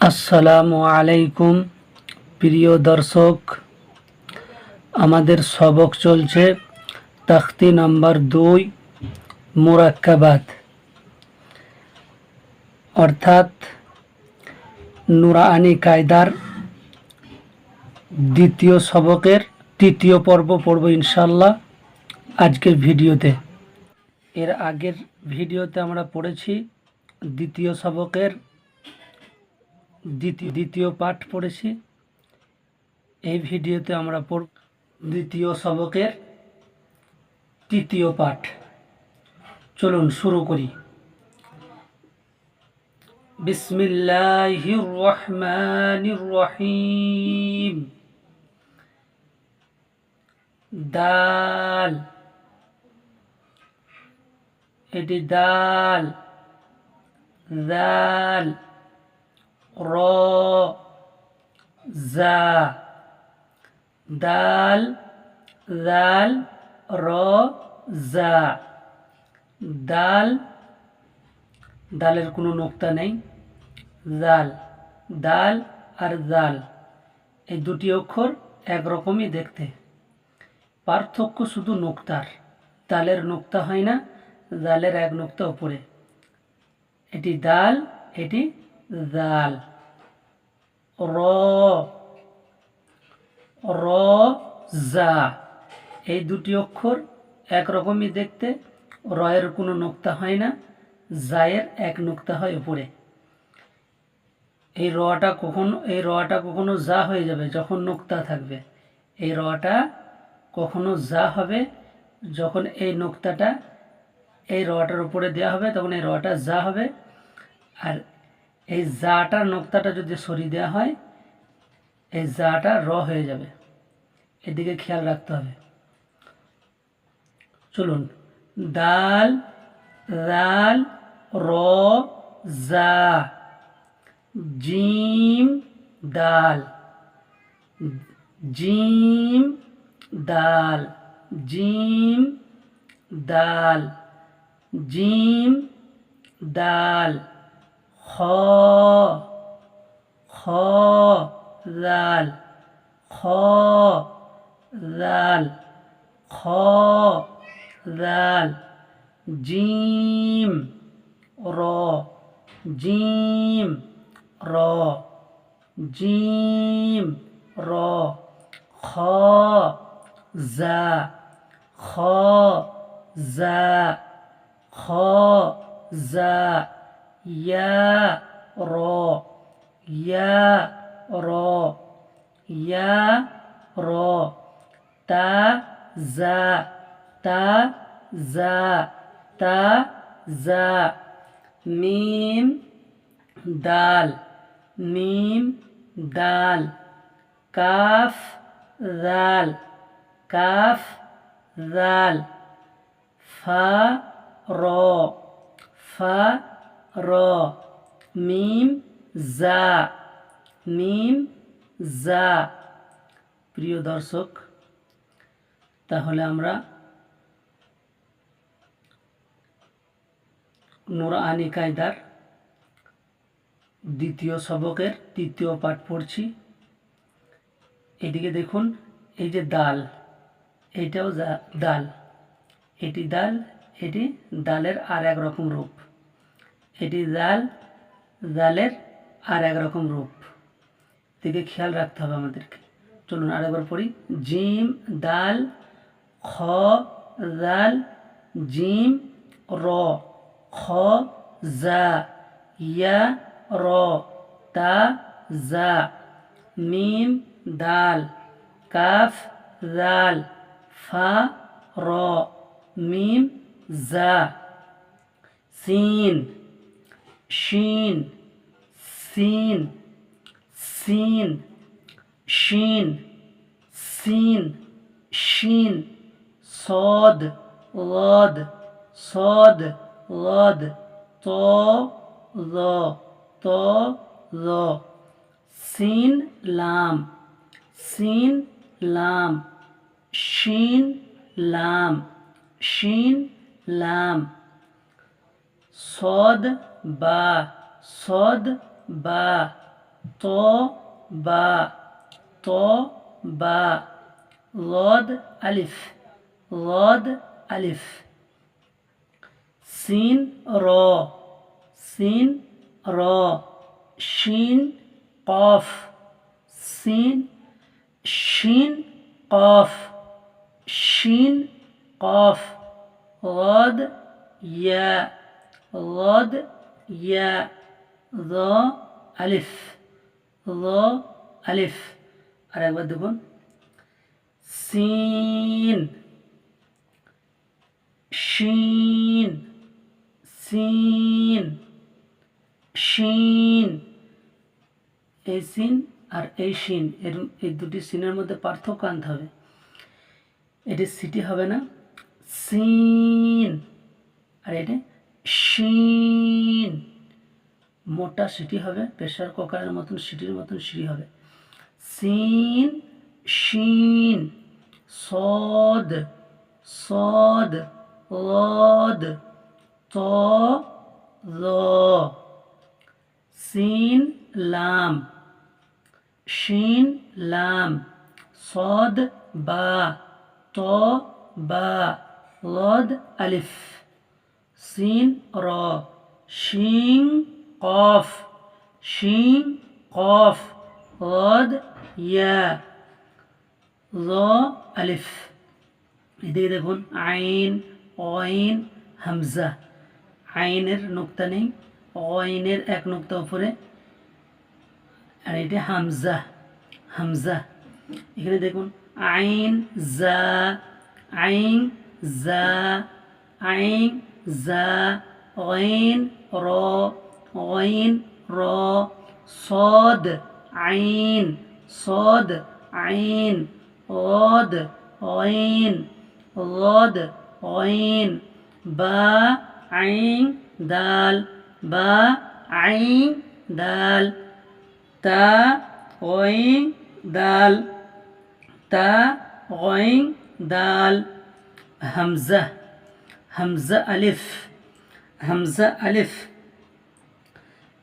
আসসালামু আলাইকুম, প্রিয় দর্শক। আমাদের সবক চলছে তাখতি নাম্বার দুই মুরাক্কাবাত অর্থাৎ নুরানি কায়দার দ্বিতীয় সবকের তৃতীয় পর্ব পড়ব ইনশাল্লাহ আজকের ভিডিওতে। এর আগের ভিডিওতে আমরা পড়েছি দ্বিতীয় সবকের দ্বিতীয় দ্বিতীয় পাঠ পড়েছি। এই ভিডিওতে আমরা পড়ব দ্বিতীয় সবকের তৃতীয় পাঠ। চলুন, শুরু করি। বিসমিল্লাহির রহমানির রহিম। দাল। এটি দাল। দাল। র জা দাল দাল র জা দাল দালের কোনো নোক্তা নেই। জাল, দাল আর জাল, এই দুটি অক্ষর একরকমই দেখতে। পার্থক্য শুধু নোক্তার। দালের নোক্তা হয় না দালের এক নোক্তা উপরে। এটি দাল, এটি দাল র র জা এই দুটি অক্ষর একরকমই দেখতে, রয়ের কোনো নোক্তা হয় না জায়ের এক নোক্তা হয় উপরে। এই রটা কখনো, এই রটা কখনো যা হয়ে যাবে যখন নোক্তা থাকবে। এই রটা কখনো যা হবে যখন এই নোক্তাটা এই রটার উপরে দেওয়া হবে, তখন এই রটা যা হবে। আর এই জাটার নোক্তাটা যদি সরিয়ে দেওয়া হয়, এই জাটা র হয়ে যাবে। এদিকে খেয়াল রাখতে হবে। চলুন। দাল দাল র, জা, জিম, দাল। জিম দাল। জিম দাল। জিম, দাল। খ খ দাল খ দাল খ দাল জিম র জিম র জিম র খ জা খ জা খ জা ইয়া র ইয়া র ইয়া র তা জা তা জা তা জা মিম দাল মিম দাল কাফ দাল কাফ দাল ফা র ফা র, মিম, জা মিম, জা। প্রিয় দর্শক, তাহলে আমরা নুরানি কায়দার দ্বিতীয় সবকের তৃতীয় পাঠ পড়ছি। এদিকে দেখুন, এই যে দাল এইটাও যা- দাল। এটি দাল, এটি দালের আর এক রকম রূপ। এটি জাল দালের আর এক রকম রূপ। দিকে খেয়াল রাখতে হবে আমাদেরকে। চলুন আরেকবার পড়ি। জিম, দাল, খ দাল জিম, র, খ, জা, ইয়া, র, তা, জা, মিম, দাল, কাফ দাল ফা, র, মিম, জা। সিন শিন সিন সিন শিন সিন শিন صاد لاد صاد لاد طا ظا طا ظا سين لام سين لام شين لام شين لام صاد با صد با تو با تو با لاد الف لاد الف. سین را سین را. شین قاف. سین شین قاف. شین قاف. غاد یا غاد ইয়া র আলিফ র আলিফ আর একবার দেখুন। সিন। শিন। সিন। শিন। এই সিন আর এই শিন, এর, এই দুটি সিনের মধ্যে পার্থক্য আনতে হবে। এটি সিটি হবে না। সিন। আর এটা শিন। মোটা সিটি হবে প্রেশার কুকারের মতন, সিটির মতন সিটি হবে। সিন, শিন, সদ সদ, লদ, ত, ল। সিন, লাম। শিন, লাম। সদ, বা। ত, বা। লদ, আলিফ। সিন র। শিং, কফ। শিং, কফ। লদ ইয়া। ল আলিফ। এদিকে দেখুন, আইন, অইন, হামজা। আইনের নোক্তা নেই। অইনের এক নোক্তা উপরে। আর এটা হামজা। হামজা। এখানে দেখুন, আইন, জা। আইন জা। আইন জা অইন র অইন র, সদ, আইন সদ, আইন, অদ অইন অদ অইন বা, আইন, দাল, বা, আইন, দাল, তা অইন দাল, তা অইন দাল, হামজা। همزة ألف همزة ألف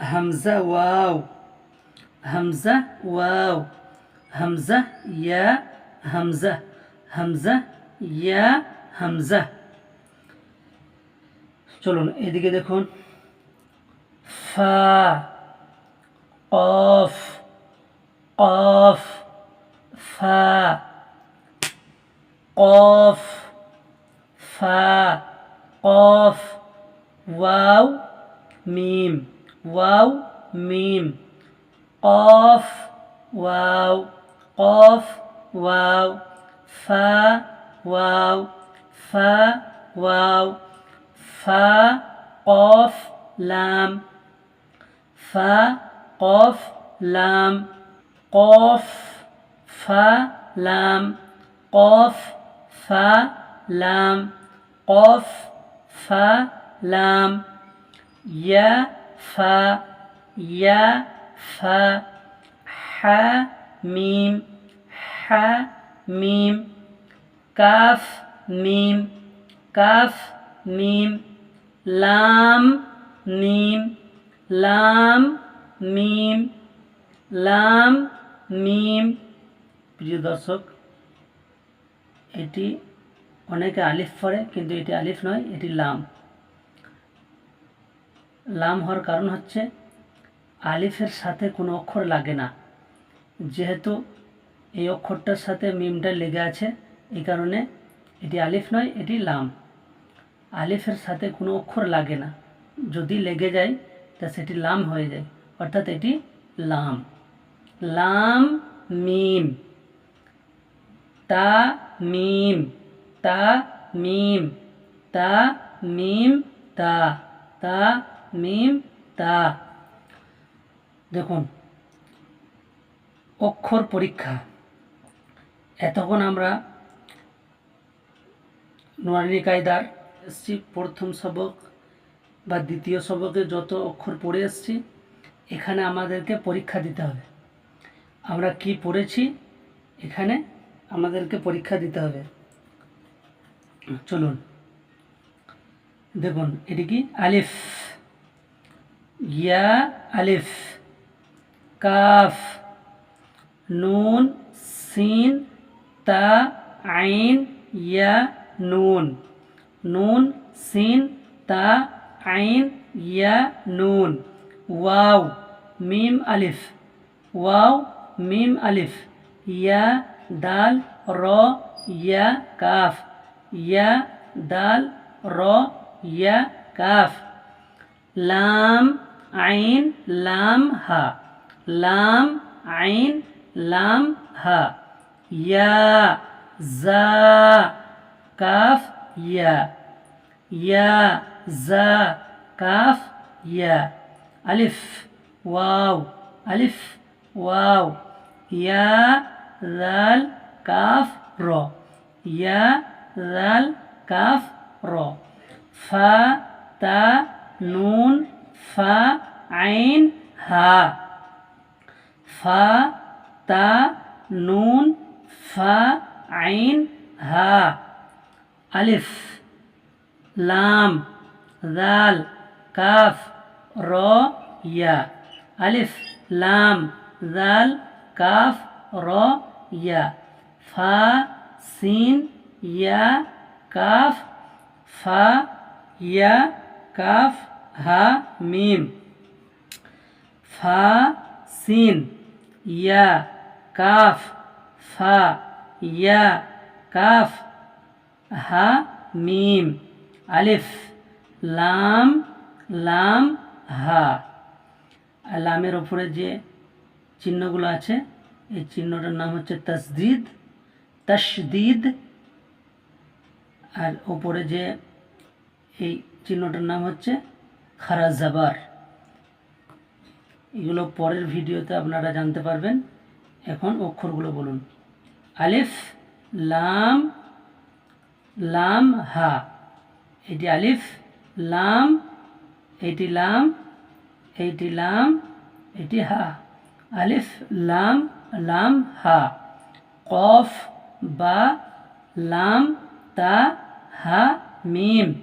همزة واو همزة واو همزة يا همزة همزة يا همزة চলুন এদিকে দেখুন ফা কফ কফ ফা কফ ফা কফ ওয়াও মিম ওয়াও মিম কফ ওয়াও কফ ওয়াও ফা ওয়াও ফা ওয়াও ফা কফ লাম ফা কফ লাম কফ ফা লাম কফ ফা লাম কফ ফা লাম ইয়া ফা ইয়া ফা হা মিম হা মিম কাফ মিম কাফ মিম লাম মিম লাম মিম লাম মিম প্রিয় দর্শক, এটি অনেকে আলিফ পড়ে, কিন্তু এটি আলিফ নয়, এটি লাম। লাম হওয়ার কারণ হচ্ছে, আলিফের সাথে কোনো অক্ষর লাগে না। যেহেতু এই অক্ষরটার সাথে মিমটা লেগে আছে, এই কারণে এটি আলিফ নয়, এটি লাম। আলিফের সাথে কোনো অক্ষর লাগে না। যদি লেগে যায়, তা সেটি লাম হয়ে যায়, অর্থাৎ এটি লাম। লাম, মিম। তা, মিম। তা, মিম তা মিম, তা তা, মিম, তা। দেখুন, অক্ষর পরীক্ষা। এতক্ষণ আমরা নোয়ারি কায়দার এসছি, প্রথম সবক বা দ্বিতীয় সবকে যত অক্ষর পড়ে এসছি, এখানে আমাদেরকে পরীক্ষা দিতে হবে। আমরা কি পড়েছি, এখানে আমাদেরকে পরীক্ষা দিতে হবে। চলুন। দেখুন, এটি কি? আলিফ। ইয়া আলিফ। কাফ। নুন, সিন, তা, আইন, ইয়া, নুন। নুন, সিন, তা, আইন, ইয়া, নুন। ওয়াও, মিম, আলিফ। ওয়াও, মিম, আলিফ। ইয়া, দাল, র, ইয়া, কাফ। ইয়া দাল র ইয়া কাফ লাম আইন লাম হা লাম আইন লাম হা ইয়া জা কাফ ইয়া ইয়া জা কাফ ইয়া আলিফ ওয়াও আলিফ ওয়াও ইয়া জাল কাফ র ইয়া জাল কাফ র ফা তা নুন ফা আইন হা ফা তা নুন ফা আইন হা আলিফ লাম জাল কাফ র ইয়া আলিফ লাম জাল কাফ র ইয়া ফা সিন ইয়া কাফ ফা ইয়া কাফ হা মিম ফা সিন ইয়া কাফ ফা ইয়া কাফ হা মিম আলিফ লাম লাম হা লামের ওপরে যে চিহ্নগুলো আছে, এই চিহ্নটার নাম হচ্ছে তসদিদ তসদিদ আর ওপরে যে এই চিহ্নটার নাম হচ্ছে খারা জাবার। এগুলো পরের ভিডিওতে আপনারা জানতে পারবেন। এখন অক্ষরগুলো বলুন। আলিফ, লাম লাম, হা। এটি আলিফ, লাম, এটি লাম এইটি লাম, এটি হা। আলিফ, লাম লাম, হা। কফ, বা, লাম, তা হা, মিম।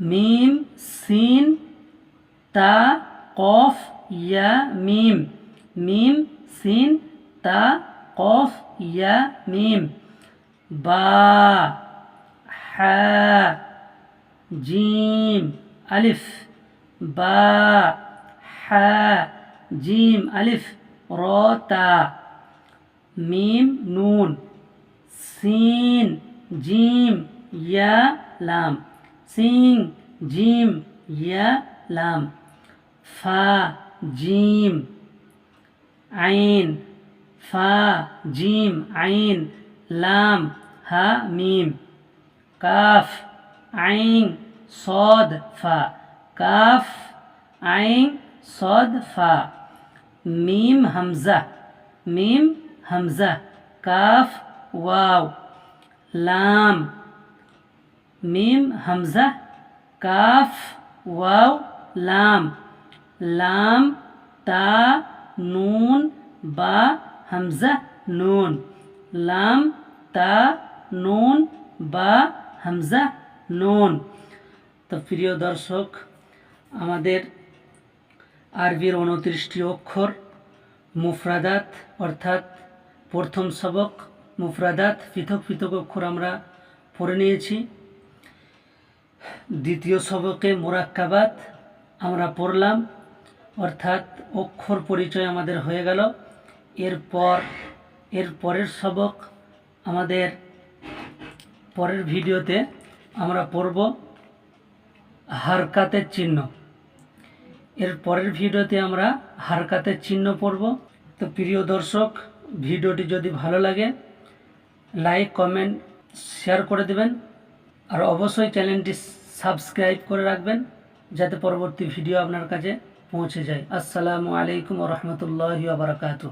মিম, সিন, তা, কফ, ইয়া, মিম। মিম, সিন, তা, কফ, ইয়া, মিম। বা, হা, জিম, আলিফ। বা, হা, জিম, আলিফ। র, তা। মিম, নুন। সিন, জিম, ইয়া, লাম। সিং, জিম, ইয়া, লাম। ফা, জিম। আইন। ফা, জিম, আইন। লাম, হা, মিম। কাফ, আইন, সদ, ফা। কাফ, আইন, সদ, ফা। মিম, হামজা। মিম, হামজা। কাফ ওয়াও লাম মিম হামজা কাফ ওয়াও লাম লাম তা নুন বা হামজা নুন লাম তা নুন বা হামজা নুন তো প্রিয় দর্শক, আমাদের আরবির উনত্রিশটি অক্ষর মুফরাদাত, অর্থাৎ প্রথম সবক মুফরাদাত, পৃথক পৃথক অক্ষর আমরা পড়ে নিয়েছি। দ্বিতীয় সবকে মোরাক্কাবাত আমরা পড়লাম, অর্থাৎ অক্ষর পরিচয় আমাদের হয়ে গেল। এরপর এর পরের সবক আমাদের পরের ভিডিওতে আমরা পড়ব হারকাতের চিহ্ন। এর পরের ভিডিওতে আমরা হারকাতের চিহ্ন পড়ব। তো প্রিয় দর্শক, ভিডিওটি যদি ভালো লাগে লাইক কমেন্ট শেয়ার করে দেবেন। আর অবশ্যই চ্যানেলটি সাবস্ক্রাইব করে রাখবেন, যাতে পরবর্তী ভিডিও আপনার কাছে পৌঁছে যায়। আসসালামু আলাইকুম রহমতুল্লাহ বারকাতু